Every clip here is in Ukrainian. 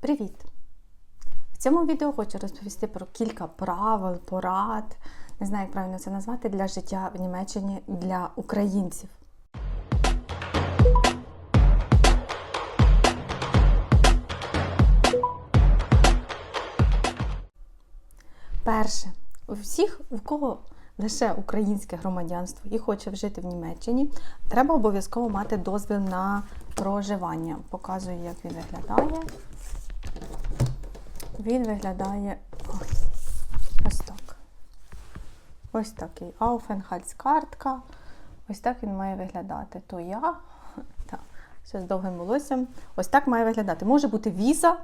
Привіт! В цьому відео хочу розповісти про кілька правил, порад, не знаю, як правильно це назвати, для життя в Німеччині для українців. Перше, у всіх, у кого лише українське громадянство і хоче жити в Німеччині, треба обов'язково мати дозвіл на проживання. Показую, як він виглядає. Він виглядає ой, ось так. Ось такий Aufenthaltskarte. Ось так він має виглядати. То я, так, ще з довгим волоссям. Ось так має виглядати. Може бути віза,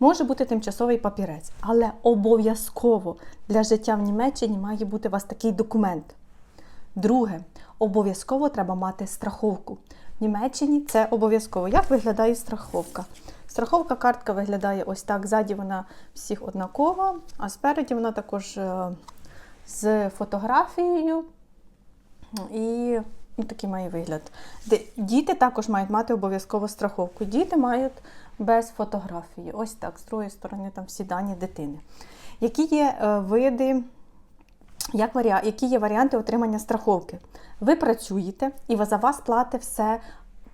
може бути тимчасовий папірець, але обов'язково для життя в Німеччині має бути у вас такий документ. Друге, обов'язково треба мати страховку. В Німеччині це обов'язково. Як виглядає страховка? Страховка картка виглядає ось так. Ззаді вона всіх однакова, а спереді вона також е, з фотографією. І ну, такий має вигляд. Діти також мають мати обов'язково страховку. Діти мають без фотографії. Ось так, з другої сторони, там всі дані дитини. Які є е, види, як варіа... які є варіанти отримання страховки? Ви працюєте і за вас платить все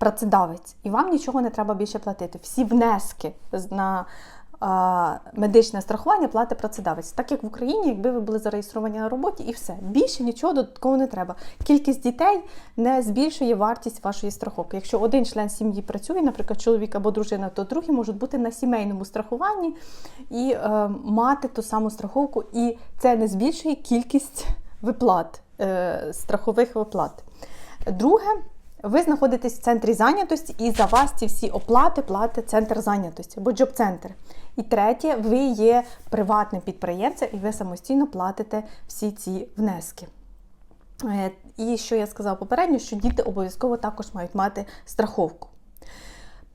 працедавець, і вам нічого не треба більше платити. Всі внески на медичне страхування платить працедавець. Так як в Україні, якби ви були зареєстровані на роботі, і все. Більше нічого додатково не треба. Кількість дітей не збільшує вартість вашої страховки. Якщо один член сім'ї працює, наприклад, чоловік або дружина, то другі можуть бути на сімейному страхуванні і е, мати ту саму страховку, і це не збільшує кількість виплат, е, страхових виплат. Друге, ви знаходитесь в центрі зайнятості, і за вас ці всі оплати платить центр зайнятості або джоб-центр. І третє, ви є приватним підприємцем і ви самостійно платите всі ці внески. Е, І що я сказала попередньо, що діти обов'язково також мають мати страховку.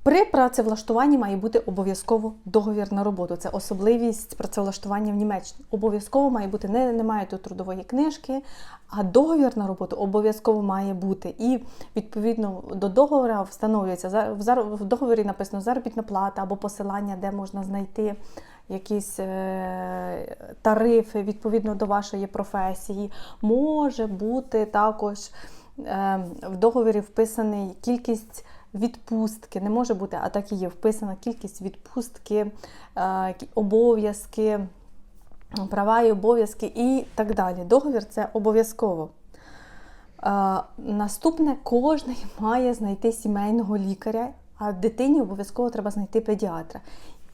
При працевлаштуванні має бути обов'язково договір на роботу. Це особливість працевлаштування в Німеччині. Обов'язково має бути не, немає тут трудової книжки, а договір на роботу обов'язково має бути. І відповідно до договору встановлюється в договорі написано заробітна плата або посилання, де можна знайти якісь е, тарифи відповідно до вашої професії. Може бути також е, в договорі вписаний кількість відпустки. Не може бути, а так і є вписана кількість відпустки, е, обов'язки, права і обов'язки і так далі. Договір це обов'язково. Е, Наступне, кожен має знайти сімейного лікаря, а дитині обов'язково треба знайти педіатра.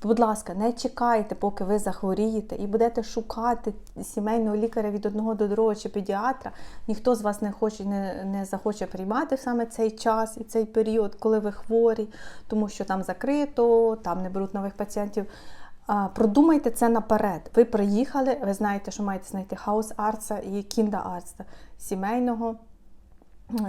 Будь ласка, не чекайте, поки ви захворієте, і будете шукати сімейного лікаря від одного до другого чи педіатра. Ніхто з вас не хоче, не, не захоче приймати саме цей час і цей період, коли ви хворі, тому що там закрито, там не беруть нових пацієнтів. Продумайте це наперед. Ви приїхали, ви знаєте, що маєте знайти хаус-арца і кінда-арца сімейного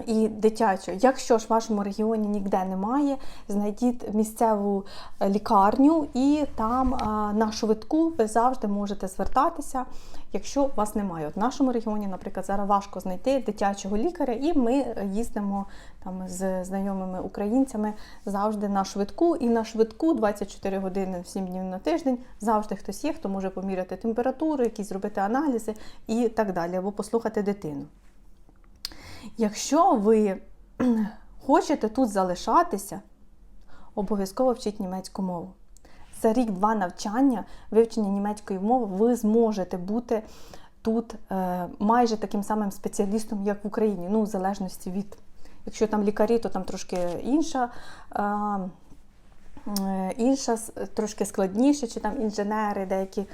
і дитячого. Якщо ж в вашому регіоні ніде немає, знайдіть місцеву е, лікарню і там на швидку ви завжди можете звертатися, якщо вас немає. От в нашому регіоні, наприклад, зараз важко знайти дитячого лікаря, і ми їздимо там з знайомими українцями завжди на швидку. І на швидку 24 години 7 днів на тиждень завжди хтось є, хто може поміряти температуру, якісь зробити аналізи і так далі, або послухати дитину. Якщо ви хочете тут залишатися, обов'язково вчіть німецьку мову. За рік-два навчання, вивчення німецької мови, ви зможете бути тут е, майже таким самим спеціалістом, як в Україні, ну, в залежності від. Якщо там лікарі, то там трошки інша. Е, Інша трошки складніше, чи там інженери, деякі,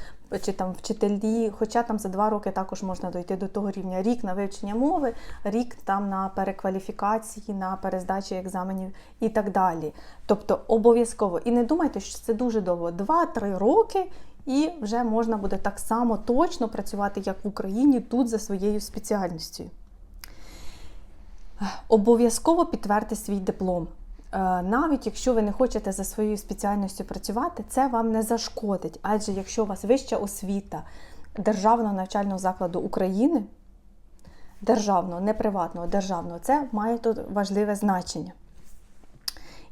чи там вчителі. Хоча там за два роки також можна дойти до того рівня. Рік на вивчення мови, рік там на перекваліфікації, на перездачі екзаменів і так далі. Тобто обов'язково. І не думайте, що це дуже довго. Два-три роки. І вже можна буде так само точно працювати, як в Україні, тут за своєю спеціальністю. Обов'язково підтвердьте свій диплом. Е, Навіть якщо ви не хочете за своєю спеціальністю працювати, це вам не зашкодить. Адже якщо у вас вища освіта Державного навчального закладу України, державного, не приватного, державного, це має тут важливе значення.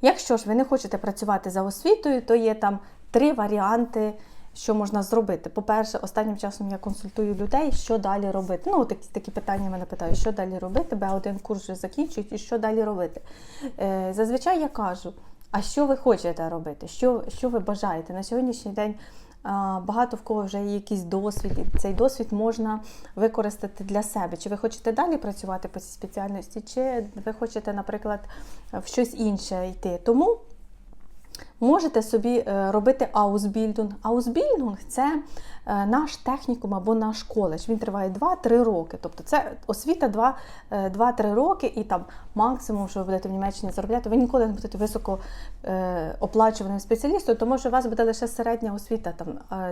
Якщо ж ви не хочете працювати за освітою, то є там три варіанти, що можна зробити. По-перше, останнім часом я консультую людей, що далі робити. Ну, такі, такі питання мене питають, що далі робити, Б1 курс вже закінчують, і що далі робити. Е, зазвичай я кажу, а що ви хочете робити? Що, що ви бажаєте? На сьогоднішній день багато в кого вже є якийсь досвід, і цей досвід можна використати для себе. Чи ви хочете далі працювати по цій спеціальності, чи ви хочете, наприклад, в щось інше йти. Тому можете собі е, робити аусбільдинг. Аусбільдинг це е, наш технікум або наш коледж. Він триває 2-3 роки. Тобто це освіта 2 е, 2-3 роки, і там максимум, що ви будете в Німеччині заробляти, ви ніколи не будете високо е, спеціалістом, тому що у вас буде лише середня освіта, там,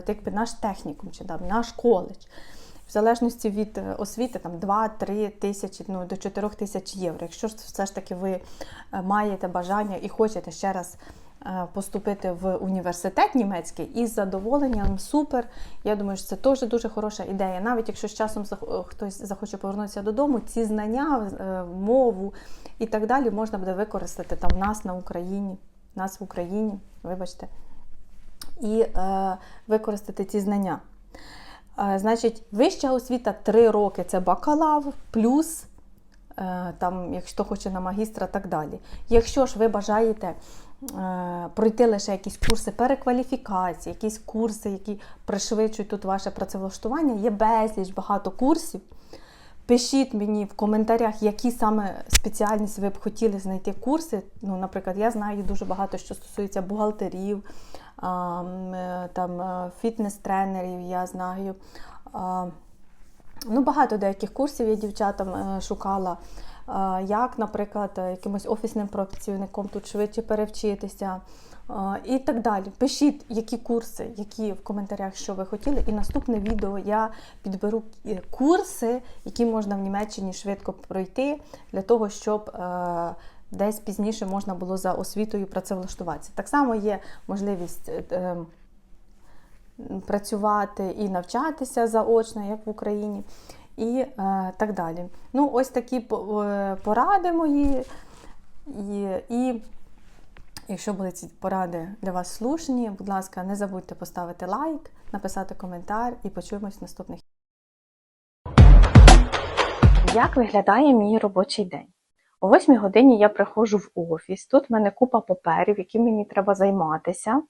якби наш технікум чи там, наш коледж. В залежності від освіти там 2-3 тисячі ну, до 4 тисяч євро. Якщо ж все ж таки ви маєте бажання і хочете ще раз поступити в університет німецький із задоволенням, супер. Я думаю, що це теж дуже хороша ідея. Навіть якщо з часом хтось захоче повернутися додому, ці знання, е, мову і так далі можна буде використати там нас на Україні, нас в Україні, вибачте, і е, використати ці знання. Е, Значить, вища освіта 3 роки це бакалавр, плюс е, там, якщо хоче на магістра, так далі. Якщо ж ви бажаєте е, пройти лише якісь курси перекваліфікації, якісь курси, які пришвидшують тут ваше працевлаштування, є безліч багато курсів. Пишіть мені в коментарях, які саме спеціальності ви б хотіли знайти курси. Ну, наприклад, я знаю дуже багато, що стосується бухгалтерів, е, там, е, фітнес-тренерів, я знаю. Ну, багато деяких курсів я дівчатам е, шукала. Е, Як, наприклад, е, якимось офісним працівником тут швидше перевчитися і так далі. Пишіть, які курси, які в коментарях, що ви хотіли. І наступне відео я підберу курси, які можна в Німеччині швидко пройти для того, щоб десь пізніше можна було за освітою працевлаштуватися. Так само є можливість. Працювати і навчатися заочно, як в Україні, і е, так далі. Ну, ось такі е, поради мої. І, і якщо були ці поради для вас слушні, будь ласка, не забудьте поставити лайк, написати коментар і почуємось в наступних. Як виглядає мій робочий день? О 8 годині я приходжу в офіс. Тут в мене купа паперів, яким мені треба займатися.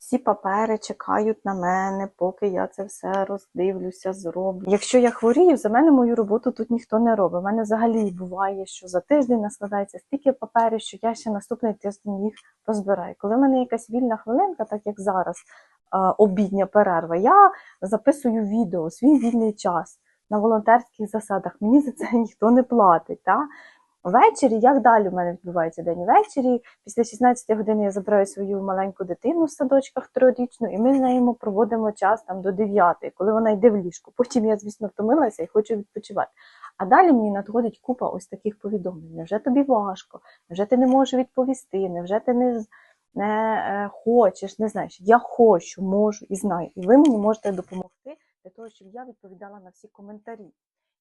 Всі папери чекають на мене, поки я це все роздивлюся, зроблю. Якщо я хворію, за мене мою роботу тут ніхто не робить. У мене взагалі буває, що за тиждень наскладається стільки паперів, що я ще наступний тиждень їх розбираю. Коли в мене якась вільна хвилинка, так як зараз, обідня перерва, я записую відео, свій вільний час на волонтерських засадах. Мені за це ніхто не платить. Та? Ввечері, як далі в мене відбувається день? Ввечері, після 16 години я забираю свою маленьку дитину в садочках трьохрічну, і ми з нею проводимо час там до 9, коли вона йде в ліжко. Потім я, звісно, втомилася і хочу відпочивати. А далі мені надходить купа ось таких повідомлень. Невже тобі важко? Невже ти не можеш відповісти? Невже ти не, не е, хочеш? Не знаєш? Я хочу, можу і знаю. І ви мені можете допомогти для того, щоб я відповідала на всі коментарі.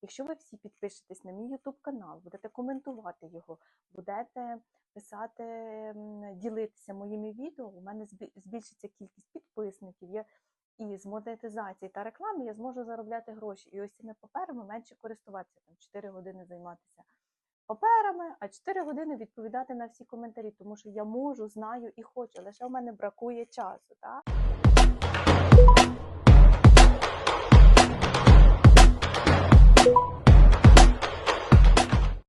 Якщо ви всі підпишетесь на мій YouTube канал, будете коментувати його, будете писати, ділитися моїми відео, у мене збі- збільшиться кількість підписників. Я і з монетизації та реклами я зможу заробляти гроші. І ось цими паперами менше користуватися, там 4 години займатися паперами, а 4 години відповідати на всі коментарі, тому що я можу, знаю і хочу, лише в мене бракує часу. Так?